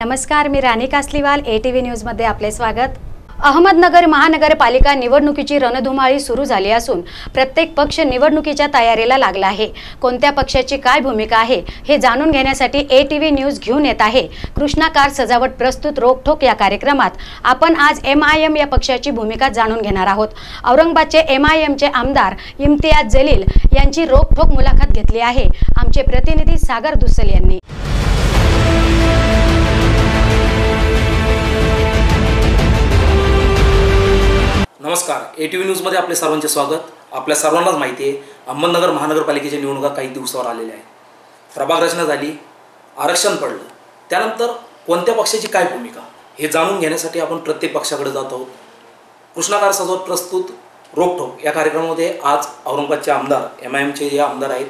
नमस्कार मी Rani Kasliwal A T V न्यूजमध्ये आपले स्वागत. अहमदनगर महानगरपालिका निवडणुकीची रणधुमाळी सुरू झाली असून प्रत्येक पक्ष निवडणुकीच्या तयारीला लागला आहे. कोणत्या पक्षाची काय भूमिका आहे हे जाणून घेण्यासाठी ए टी व्ही न्यूज घेऊन येत आहे. कृष्णाकार सजावट प्रस्तुत रोकठोक या कार्यक्रमात. आपण आज एम आय एम या पक्षाची भूमिका जाणून घेणार आहोत. औरंगाबादचे एम आय एमचे आमदार इम्तियाज जलील यांची रोकठोक मुलाखत घेतली आहे. आमचे प्रतिनिधी सागर दुस्सल यांनी. नमस्कार ए टी व्ही न्यूजमध्ये आपले सर्वांचे स्वागत. आपल्या सर्वांनाच माहिती आहे अहमदनगर महानगरपालिकेच्या निवडणुका काही दिवसावर आलेल्या आहेत. प्रभाग रचना झाली आरक्षण पडलं. त्यानंतर कोणत्या पक्षाची काय भूमिका? हे जाणून घेण्यासाठी आपण प्रत्येक पक्षाकडे जात आहोत. कृष्णाकार सजवत प्रस्तुत रोकठोक या कार्यक्रमामध्ये आज औरंगाबादचे आमदार एम आय एमचे जे आमदार आहेत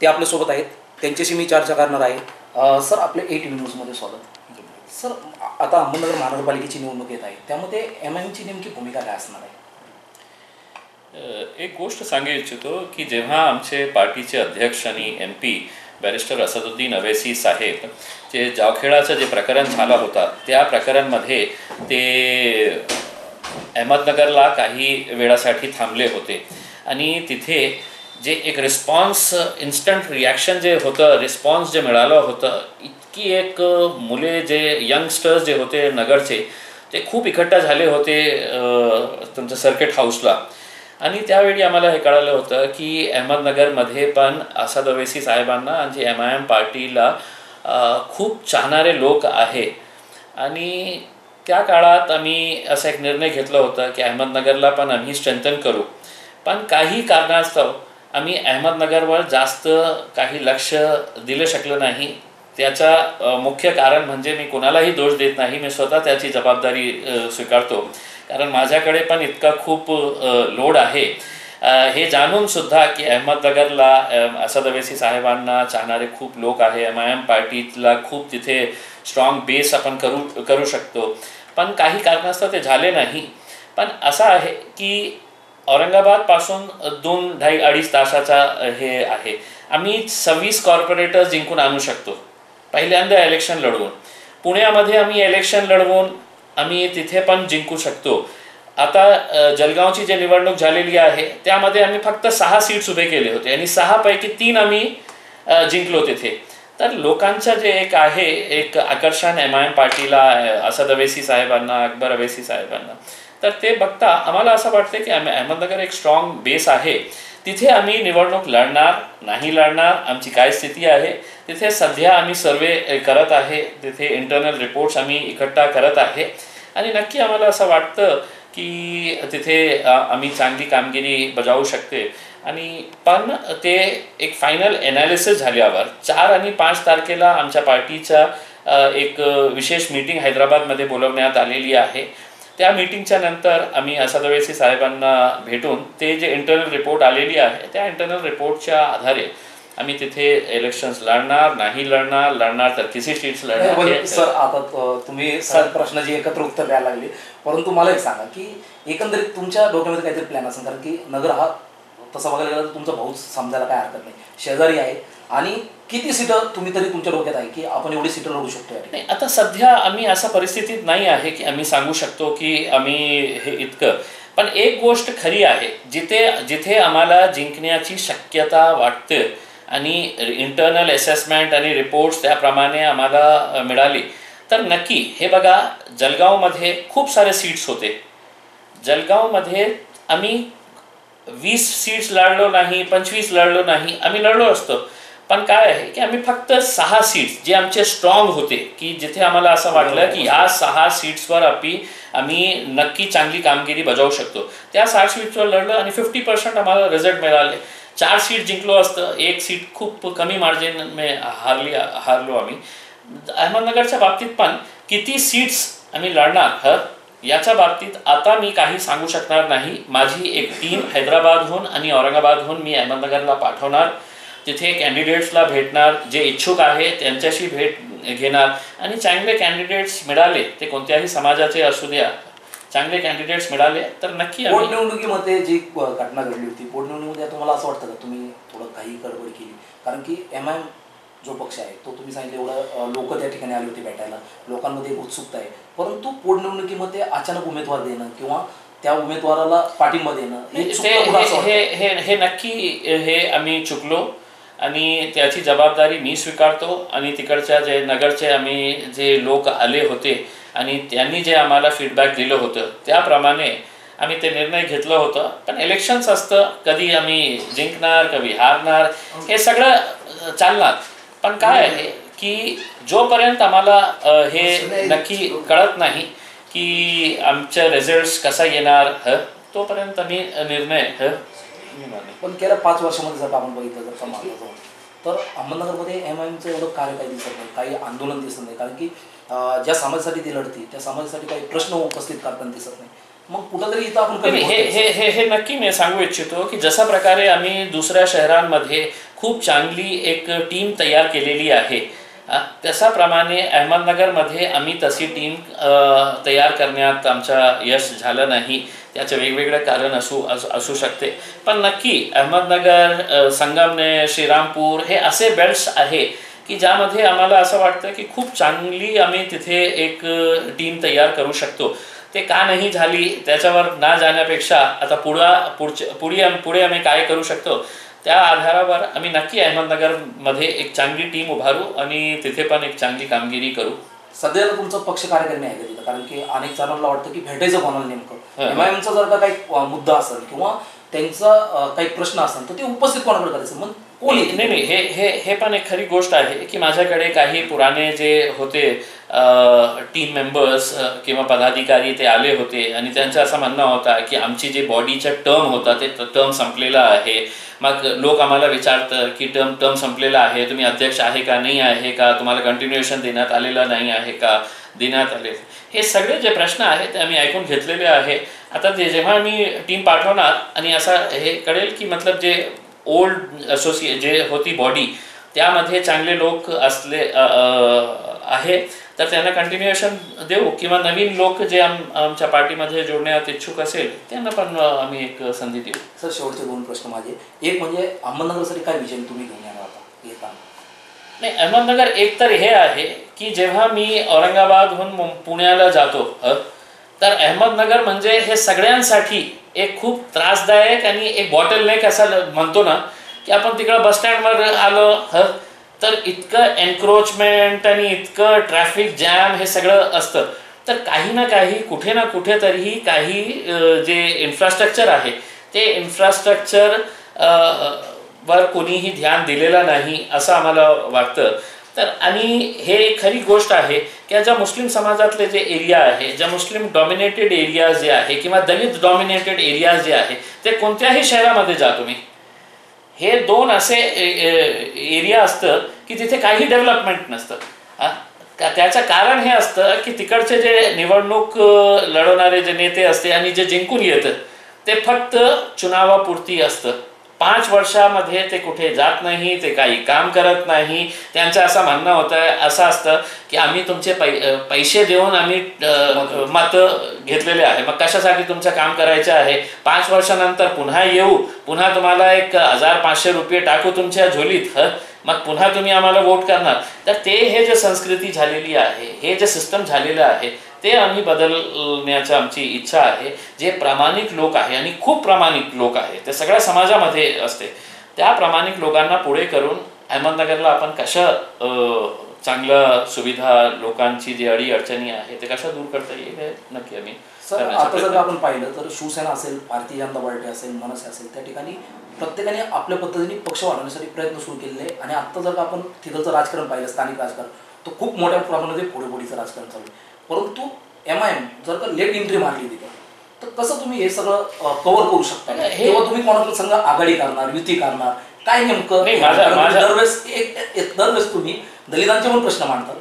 ते आपल्यासोबत आहेत. त्यांच्याशी मी चर्चा करणार आहे. सर आपल्या ए टी व्ही न्यूजमध्ये स्वागत. सर आता अहमदनगर महानगरपालिकेची निवडणूक येत आहे. त्यामध्ये एम आय एमची नेमकी भूमिका काय असणार आहे? एक गोष्ट सांगू इच्छितो की जेव्हा आमचे पार्टीचे अध्यक्ष आणि M P barrister Asaduddin Owaisi साहेब जे जावखेडाचं जे प्रकरण झालं होतं त्या प्रकरणमध्ये ते अहमदनगरला काही वेळासाठी थांबले होते. आणि तिथे जे एक रिस्पॉन्स इन्स्टंट रिॲक्शन जे होतं रिस्पॉन्स जे मिळालं होतं की एक मुले जे यंगस्टर्स जे होते नगरचे ते खूप इकट्ठा झाले होते तुमचं सर्किट हाऊसला आणि त्यावेळी आम्हाला हे कळालं होतं की अहमदनगरमध्ये पण असद अवेसी साहेबांना आणि एम आय एम पार्टीला खूप चाहणारे लोक आहे. आणि त्या काळात आम्ही असा एक निर्णय घेतला होता की अहमदनगरला पण आम्ही स्ट्रेंथन करू. पण काही कारणास्तव आम्ही अहमदनगरवर जास्त काही लक्ष दिलं शकलं नाही. त्याचा मुख्य कारण म्हणजे मी कोणालाही दोष देत नाही मी स्वतः त्याची जबाबदारी स्वीकारतो. कारण माझ्याकडे पण इतका खूप लोड आहे. हे जाणून सुद्धा की अहमदनगरला असद अवेसी साहेबांना चाहणारे खूप लोक आहे एम आय एम पार्टीला खूप तिथे स्ट्रॉंग बेस आपण करू करू शकतो. पण काही कारणास्तव ते झाले नाही. पण असं आहे की औरंगाबादपासून दोन ढाई अडीच तासाचा हे आहे. आम्ही सव्वीस कॉर्पोरेटर्स जिंकून आणू शकतो. पहिल्यांदा इलेक्शन लढवून. पुण्यामध्ये आम्ही इलेक्शन लढवून आम्ही तिथे पण जिंकू शकतो. आता जलगावची जी निवडणूक झालेली आहे त्यामध्ये आम्ही फक्त सहा सीट्स उभे केले होते आणि सहापैकी तीन आम्ही जिंकलो तिथे. तर लोकांचं जे एक आहे एक आकर्षण एम आय एम पार्टीला असद अवेसी साहेबांना अकबर अवेसी साहेबांना. तर ते बघता आम्हाला असं वाटतं की अहमदनगर एक स्ट्रॉंग बेस आहे. तिथे आम्ही निवडणूक लढणार नाही लढणार आमची काय स्थिती आहे तिथे सध्या आम्ही सर्वे करत आहे तिथे इंटरनल रिपोर्ट्स आम्ही इकट्ठा करत आहे. आणि नक्की आम्हाला असं वाटतं की तिथे आम्ही चांगली कामगिरी बजावू शकते. आणि पण ते एक फायनल एनालिसिस झाल्यावर चार आणि पाच तारखेला आमच्या पार्टीचा एक विशेष मीटिंग हैदराबादमध्ये बोलवण्यात आलेली आहे. त्या मीटिंगच्या नंतर आम्ही असद ओवेसी साहेबांना भेटून ते जे इंटरनल रिपोर्ट आलेली आहे त्या इंटरनल रिपोर्टच्या आधारे आम्ही तिथे इलेक्शन्स लढणार नाही लढणार लढणार तर किती सीट्स लढणार. सर आता तुम्ही सर प्रश्नाची एकत्र उत्तर द्यायला लागले परंतु मला एक सांगा की एकंदरीत तुमच्या डोक्यामध्ये काहीतरी प्लॅन असेल कारण की नगर हा तसं बघायला गेलं तर तुमचा भाऊच समजायला काय हरकत नाही. शेजारी आहे आणि किती सीटं तुम्ही तरी तुमच्या डोक्यात आहे की आपण एवढी सीटं लढू शकतो या ठिकाणी? नाही आता सध्या आम्ही अशा परिस्थितीत नाही आहे की आम्ही सांगू शकतो की आम्ही हे इतकं. पण एक गोष्ट खरी आहे जिथे जिथे आम्हाला जिंकण्याची शक्यता वाटते आणि इंटरनल असेसमेंट आणि रिपोर्ट्स त्याप्रमाणे आम्हाला मिळाली तर नक्की हे बघा जळगावमध्ये खूप सारे सीट्स होते. जळगावमध्ये आम्ही वीस सीट्स लढलो नाही पंचवीस लढलो नाही आम्ही लढलो असतो. पण काय आहे की आम्ही फक्त सहा सीट्स जे आमचे स्ट्रॉंग होते की जिथे आम्हाला असं वाटलं की ह्या सहा सीट्सवर आम्ही आम्ही नक्की चांगली कामगिरी बजावू शकतो. त्या सहा सीट्सवर लढलं आणि फिफ्टी पर्सेंट आम्हाला रिझल्ट मिळाले. चार सीट जिंकलो असतं एक सीट खूप कमी मार्जिन हारली हारलो आम्ही. अहमदनगरच्या बाबतीत पण किती सीट्स आम्ही लढणार हं? याच्या बाबतीत आता मी काही सांगू शकणार नाही. माझी एक टीम हैदराबादहून आणि औरंगाबादहून मी अहमदनगरला पाठवणार. तिथे कॅन्डिडेट्सला भेटणार जे इच्छुक आहे त्यांच्याशी भेट घेणार. आणि चांगले कॅन्डिडेट्स मिळाले ते कोणत्याही समाजाचे असू द्या. चांगले कॅन्डिडेट्स मिळाले तर नक्की पोटनिवडणुकीमध्ये जी घटना घडली होती पोटनिवडणुकीमध्ये तुम्हाला असं वाटतं का? तुम्ही थोडं काही गडबड केली. कारण की एम आय जो पक्ष आहे तो तुम्ही सांगितलं एवढं लोक त्या ठिकाणी आले होते भेटायला. लोकांमध्ये उत्सुकता आहे. परंतु पोटनिवडणुकीमध्ये अचानक उमेदवार देणं किंवा त्या उमेदवाराला पाठिंबा देणं? हे हे नक्की हे आम्ही चुकलो. आणि त्याची जबाबदारी मी स्वीकारतो आणि तिकडच्या जे नगरचे आम्ही जे लोक आले होते आणि त्यांनी जे आम्हाला फीडबॅक दिलं होतं त्याप्रमाणे आम्ही ते निर्णय घेतलं होतं. पण इलेक्शन्स असतं कधी आम्ही जिंकणार कधी हारणार हे सगळं चालणार. पण काय आहे की जोपर्यंत आम्हाला हे नक्की कळत नाही की आमच्या रिझल्ट कसा येणार ह तोपर्यंत आम्ही निर्णय नाही. पण गेल्या पाच वर्षामध्ये जर का आपण बघितलं जर जाऊन तर अहमदनगरमध्ये एम आय एमचं एवढं कार्य काही दिसत नाही. काही आंदोलन दिसत नाही. कारण की ज्या समाजासाठी ती लढती त्या समाजासाठी काही प्रश्न उपस्थित करताना दिसत नाही. मग कुठंतरी इथं आपण हे हे हे हे नक्की मी सांगू इच्छितो की जशा प्रकारे आम्ही दुसऱ्या शहरांमध्ये खूप चांगली एक टीम तयार केलेली आहे आ, तशाप्रमाणे अहमदनगरमध्ये आम्ही तशी टीम तयार करण्यात आमचा यश झालं नाही. त्याचं वेगवेगळे कारण असू असू- असू शकते. पण नक्की अहमदनगर संगमनेर श्रीरामपूर हे असे बेल्ट्स आहे की ज्यामध्ये आम्हाला असं वाटतं की खूप चांगली आम्ही तिथे एक टीम तयार करू शकतो. ते का नाही झाली त्याच्यावर ना जाण्यापेक्षा आता पुढा पुढच्या पुढे आम- पुढे आम्ही काय करू शकतो? त्या आधारावर आम्ही नक्की अहमदनगरमध्ये एक चांगली टीम उभारू आणि तिथे पण एक चांगली कामगिरी करू. सध्याला तुमचं पक्ष कार्यकारिणी आहे का तिथं? कारण की अनेक जणांना वाटतं की भेटायचं कोणाला नेमकं? हं. एम आय एमचा जर का काही मुद्दा असेल किंवा त्यांचा काही प्रश्न असेल तर ते उपस्थित कोणाकडे करायचं? मग हो, नाही नाही. हे हे हे पण एक खरी गोष्ट आहे की माझ्याकडे काही पुराणे जे होते टीम मेंबर्स किंवा पदाधिकारी ते आले होते आणि त्यांचं असं म्हणणं होता की आमची जे बॉडीचा टर्म होता ते टर्म संपलेला आहे. मग लोक आम्हाला विचारतं की टर्म टर्म संपलेला आहे तुम्ही अध्यक्ष आहे का नाही आहे का तुम्हाला कंटिन्युएशन देण्यात आलेलं नाही आहे का देण्यात आले. हे सगळे जे प्रश्न आहेत ते आम्ही ऐकून घेतलेले आहे. आता ते जेव्हा मी टीम पाठवणार आणि असा हे कळेल की मतलब जे ओल्ड असोसिए जे होती बॉडी त्यामध्ये चांगले लोक असले आहे तर त्यांना कंटिन्युएशन देऊ. किंवा नवीन लोक जे आम आमच्या पार्टीमध्ये जोडण्यात इच्छुक असेल त्यांना पण आम्ही एक संधी देऊ. सर शेवटचे दोन प्रश्न माझे. एक म्हणजे अहमदनगरसाठी काय विजन तुम्ही घेऊन येणार आता येताना? नाही अहमदनगर एक तर हे आहे की जेव्हा मी औरंगाबादहून पुण्याला जातो तर अहमदनगर म्हणजे हे सगळ्यांसाठी एक खूप त्रासदायक आणि एक बॉटल नेक असा म्हणतो ना की आपण तिकडं बस स्टँडवर आलो ह तर इतकं एन्क्रोचमेंट आणि इतकं ट्रॅफिक जॅम हे सगळं असतं. तर काही ना काही कुठे ना कुठे तरीही काही जे इन्फ्रास्ट्रक्चर आहे ते इन्फ्रास्ट्रक्चर वर कोणीही ध्यान दिलेलं नाही असं आम्हाला वाटतं. तर आणि हे खरी गोष्ट आहे की ज्या मुस्लिम समाजातले जे एरिया आहे ज्या मुस्लिम डॉमिनेटेड एरिया जे आहे किंवा दलित डॉमिनेटेड एरिया जे आहे ते कोणत्याही शहरामध्ये जा तुम्ही. हे दोन असे एरिया असतं की तिथे काही डेव्हलपमेंट नसतं. का- त्याचं कारण हे असतं की तिकडचे जे निवडणूक लढवणारे जे नेते असते आणि जे जिंकून येतं ते फक्त चुनावापुरती असतं. पाच वर्षामध्ये ते कुठे जात नाही ते काही काम करत नाही. त्यांचं असं म्हणणं होतं असं असतं की आम्ही तुमचे पै पैसे देऊन आम्ही मतं घेतलेले आहे. मग कशासाठी तुमचं काम करायचं आहे? पाच वर्षानंतर पुन्हा येऊ. पुन्हा तुम्हाला एक हजार पाचशे रुपये टाकू तुमच्या झोलीत ह? मग पुन्हा तुम्ही आम्हाला वोट करणार. तर ते हे जे संस्कृती झालेली आहे हे जे सिस्टम झालेलं आहे ते आम्ही बदलण्याची आमची इच्छा आहे. जे प्रामाणिक लोक आहे आणि खूप प्रामाणिक लोक आहे ते सगळ्या समाजामध्ये असते. त्या प्रामाणिक लोकांना पुढे करून अहमदनगरला आपण कशा अ, चांगलं सुविधा लोकांची जी अडी अडचणी आहे ते कशा दूर करता येईल हे नक्की आम्ही सर आता जर आपण पाहिलं तर शिवसेना असेल भारतीय जनता पार्टी असेल मनसे असेल त्या ठिकाणी प्रत्येकाने आपल्या पद्धतीने पक्ष वाढवण्यासाठी प्रयत्न सुरू केलेले आणि आता जर आपण तिथलचं राजकारण पाहिलं स्थानिक राजकारण तर खूप मोठ्या प्रमाणामध्ये पुढे पुढीचं राजकारण चालू आहे. परंतु एम आय एम जर का लेट एंट्री मारली तिथं तर कसं तुम्ही हे सगळं कव्हर करू शकता? हे- तुम्ही कोणाकडे संघ आघाडी करणार युती करणार? काय नेमकं? दरवेळेस एक एक- दरवेळेस तुम्ही दलितांचे पण प्रश्न मांडतात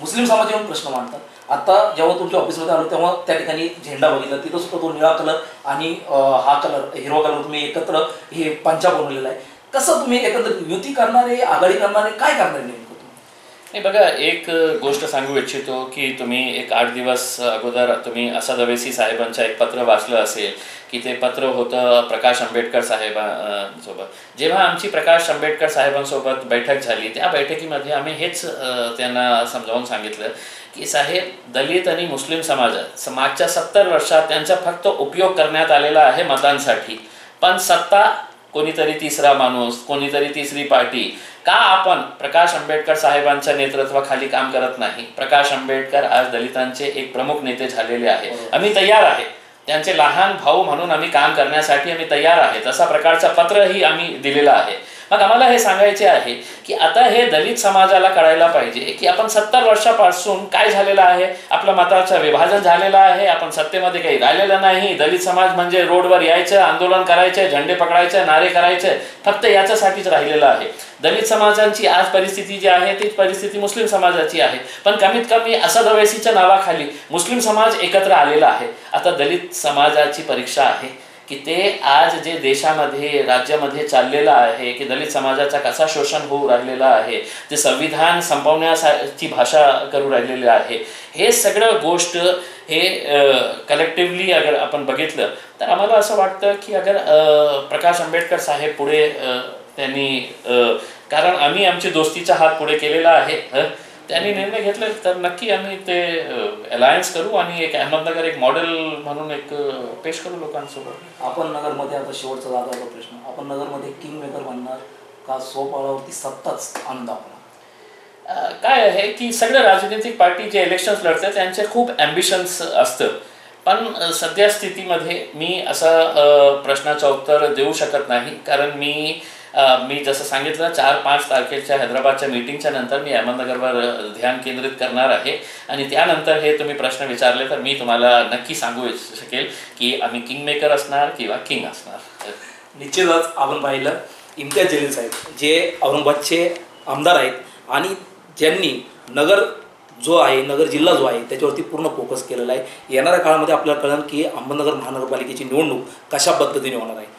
मुस्लिम समाजाचे पण प्रश्न मांडतात आता जेव्हा तुमच्या ऑफिसमध्ये आलो तेव्हा त्या ठिकाणी झेंडा बघितला तिथं सुद्धा तो निळा कलर आणि हा कलर हिरवा कलर तुम्ही एकत्र हे पंचा बनवलेला आहे. कसं तुम्ही एकंदर युती करणारे आघाडी करणारे काय करणारे नेमकं? हे बघा एक गोष्ट सांगू इच्छितो की तुम्ही एक आठ दिवस अगोदर तुम्ही असद अवेसी साहेबांचं एक पत्र वाचलं असेल की ते पत्र होतं प्रकाश आंबेडकर साहेबां सोबत. जेव्हा आमची प्रकाश आंबेडकर साहेबांसोबत बैठक झाली त्या बैठकीमध्ये आम्ही हेच त्यांना समजावून सांगितलं की साहेब दलित आणि मुस्लिम समाजात मागच्या सत्तर वर्षात त्यांचा फक्त उपयोग करण्यात आलेला आहे मतांसाठी. पण सत्ता कोणीतरी तिसरा माणूस कोणीतरी तिसरी पार्टी का आपण प्रकाश आंबेडकर साहेबांच्या नेतृत्वाखाली काम करत नाही? प्रकाश आंबेडकर आज दलितांचे एक प्रमुख नेते झालेले आहे आम्ही तयार आहे. त्यांचे लहान भाऊ म्हणून आम्ही काम करण्यासाठी आम्ही तयार आहे. तसा प्रकारचं पत्रही आम्ही दिलेलं आहे. मग आम्हाला हे सांगायचे आहे की आता हे दलित समाजाला कळायला पाहिजे की आपण सत्तर वर्षापासून काय झालेलं आहे? आपलं मताचं विभाजन झालेलं आहे. आपण सत्तेमध्ये काही राहिलेलं नाही. दलित समाज म्हणजे रोडवर यायचं आंदोलन करायचे झेंडे पकडायचे नारे करायचे. फक्त याच्यासाठीच राहिलेलं आहे. दलित समाजांची आज परिस्थिती जी आहे तीच परिस्थिती मुस्लिम समाजाची आहे. पण कमीत कमी असद ओवेसीच्या नावाखाली मुस्लिम समाज एकत्र आलेला आहे. आता दलित समाजाची परीक्षा आहे. की ते आज जे देशामध्ये राज्यामध्ये चाललेलं आहे की दलित समाजाचा कसा शोषण होऊ राहिलेला आहे ते संविधान संपवण्यासाठी भाषा करू राहिलेली आहे हे सगळं गोष्ट हे कलेक्टिव्हली अगर आपण बघितलं तर आम्हाला असं वाटतं की अगर प्रकाश आंबेडकर साहेब पुढे त्यांनी कारण आम्ही आमची दोस्तीचा हात पुढे केलेला आहे हं. त्यांनी निर्णय घेतले तर नक्की आम्ही ते अलायन्स करू आणि एक अहमदनगर एक मॉडेल म्हणून एक पेश करू लोकांसोबत. आपण नगरमध्ये आता शेवटचा जागाचा प्रश्न आपण नगरमध्ये किंग मेकर बनणार का सोपाळावरती सत्ताच आणून दाखवणार काय आहे की सगळ्या राजनैतिक पार्टी जे इलेक्शन्स लढतात त्यांचे खूप ॲम्बिशन्स असतं पण सध्या स्थितीमध्ये मी असं प्रश्नाचं उत्तर देऊ शकत नाही. कारण मी मी जसं सांगितलं चार पाच तारखेच्या हैदराबादच्या मीटिंगच्या नंतर मी अहमदनगरवर ध्यान केंद्रित करणार आहे. आणि त्यानंतर हे तुम्ही प्रश्न विचारले तर मी तुम्हाला नक्की सांगू इच्छ- शकेल की आम्ही किंग मेकर असणार किंवा किंग असणार. निश्चितच आपण पाहिलं इम्तियाज जलील साहेब जे औरंगाबादचे आमदार आहेत आणि ज्यांनी नगर जो आहे नगर जिल्हा जो आहे त्याच्यावरती पूर्ण फोकस केलेला आहे. येणाऱ्या काळामध्ये आपल्याला कळेल की अहमदनगर महानगरपालिकेची निवडणूक कशा पद्धतीने होणार आहे.